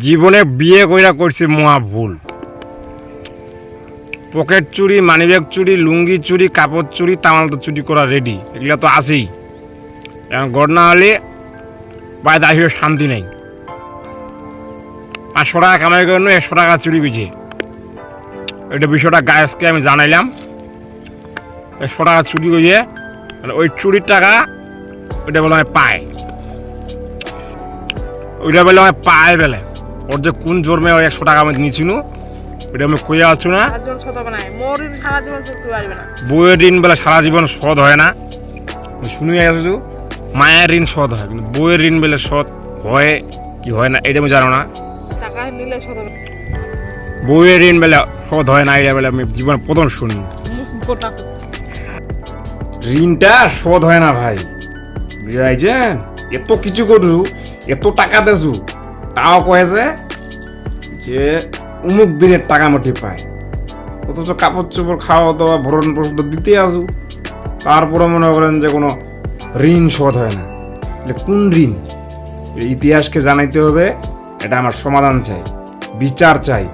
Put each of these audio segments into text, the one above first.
জীবনে বিয়ে কইরা করছি মহা ভুল। পকেট চুরি, মানিব্যাগ চুরি, লুঙ্গি চুরি, কাপড় চুরি, তামাল তো চুরি করা রেডি এগুলো তো আছেই। এখন ঘটনা হলে বাইরে দাঁড়িয়ে শান্তি নেই। পাঁচশো টাকা কামাই করে একশো টাকা চুরি বুঝে এটা বিষয়টা গায়েসকে আমি জানাইলাম। একশো টাকা চুরি করিয়ে মানে ওই চুরির টাকা ওইটা বলে আমি পাই ওইটা বলে আমি পাই বেলে। ওর যে কোন জন্মে ওই একশো টাকা আমি নিয়েছিল ওইটা আমি কইয়া আছো না? বইয়ের ঋণ বেলা সারা জীবন শোধ হয় না। শুনি আসছো মায়ের ঋণ শোধ হয় কিন্তু বইয়ের ঋণ বেলে শোধ হয় কি হয় না এটা আমি জানো না। বইয়ের ঋণ বেলা শোধ হয় না এটা বেলে আমি জীবন প্রথম শুনি। ঋণটা শোধ হয় না ভাই বুঝাইছেন? এত কিছু করু এত টাকা দেছু তাও কয়েছে যে উমুক দিনের টাকা মুঠি পায়। অথচ কাপড় চোপড় খাওয়া দাওয়া ভরণ পোষণ দিতে আসু। তারপরে মনে করেন যে কোনো ঋণ শোধ হয় না। তাহলে কোন ঋণ? ইতিহাসকে জানাইতে হবে, এটা আমার সমাধান চাই, বিচার চাই,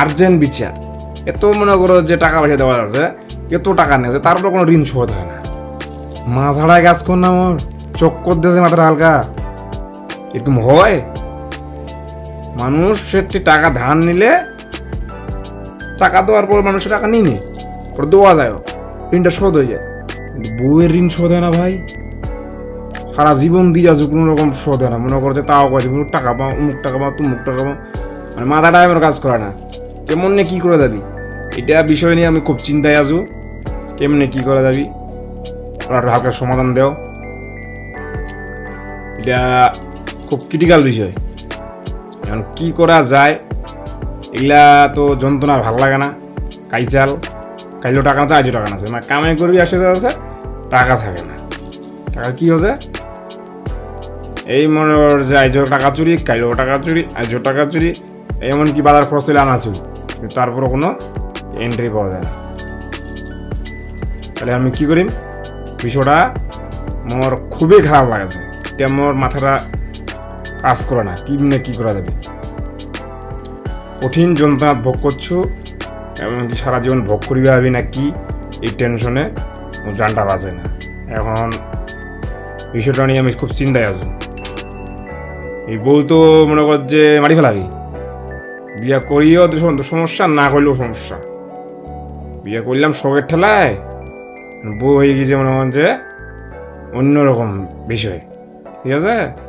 আর্জেন্ট বিচার। এত মনে করো যে টাকা পয়সা দেওয়া আছে, এত টাকা নেছে তারপরে কোনো ঋণ শোধ হয় না। মাথাটায় কাজ কর না আমার চক্কর দিয়েছে মাথাটা হালকা। এরকম হয়? মানুষ সেটি টাকা ধার নিলে টাকা দেওয়ার পর মানুষের টাকা নিয়ে নে ওটা দেওয়া যায়। ঋণটা শোধ হয়ে যায়। বউয়ের ঋণ শোধ হয় না ভাই। সারা জীবন দিয়ে যাচ্ছে কোনো রকম শোধ হয় না। মনে করছে তাও কোনো টাকা পাও, অমুক টাকা পাও, তুমুক টাকা পাও। মানে মাথাটা আমার কাজ করে না। কেমন কী করে যাবি? এটা বিষয় নিয়ে আমি খুব চিন্তায় আছো। কেমনে কি করা যাবি? ওরা একটু হালকা সমাধান দেও। এটা খুব ক্রিটিক্যাল বিষয়। এখন কি করা যায়? এগুলা তো যন্ত্রণা ভালো লাগে না। কাইচাল কাইলেও টাকা আছে আজও টাকা আছে। মানে কামাই করবি, আসে আছে, টাকা থাকে না। টাকা কি হচ্ছে এই মনে যে আইজো টাকা চুরি কাইলেও টাকা চুরি, আইজো টাকা চুরি এমনকি বাজার খরচ হলে আনা চুরি তারপরে কোনো এন্ট্রি পাওয়া যায় না। তাহলে আমি কি করি বিষয়টা মোর খুবই খারাপ লাগছে। এটা মোর মাথাটা কাজ করে না। কি না কি করা যাবে? কঠিন যন্ত্রণা ভোগ করছ, এমনকি সারা জীবন ভোগ করিবে ভাবি না কি? এই টেনশনে জানটা বাজে না। এখন বিষয়টা নিয়ে আমি খুব চিন্তায় আছি। এই বউ তো মনে কর যে মারি ফেলাবি। বিয়া করিও তো সম- সমস্যা, না করলেও সমস্যা। বিয়ে করলাম শখের ঠেলায়, বউ হয়ে গেছে মনে হয় যে অন্যরকম বিষয়। ঠিক আছে?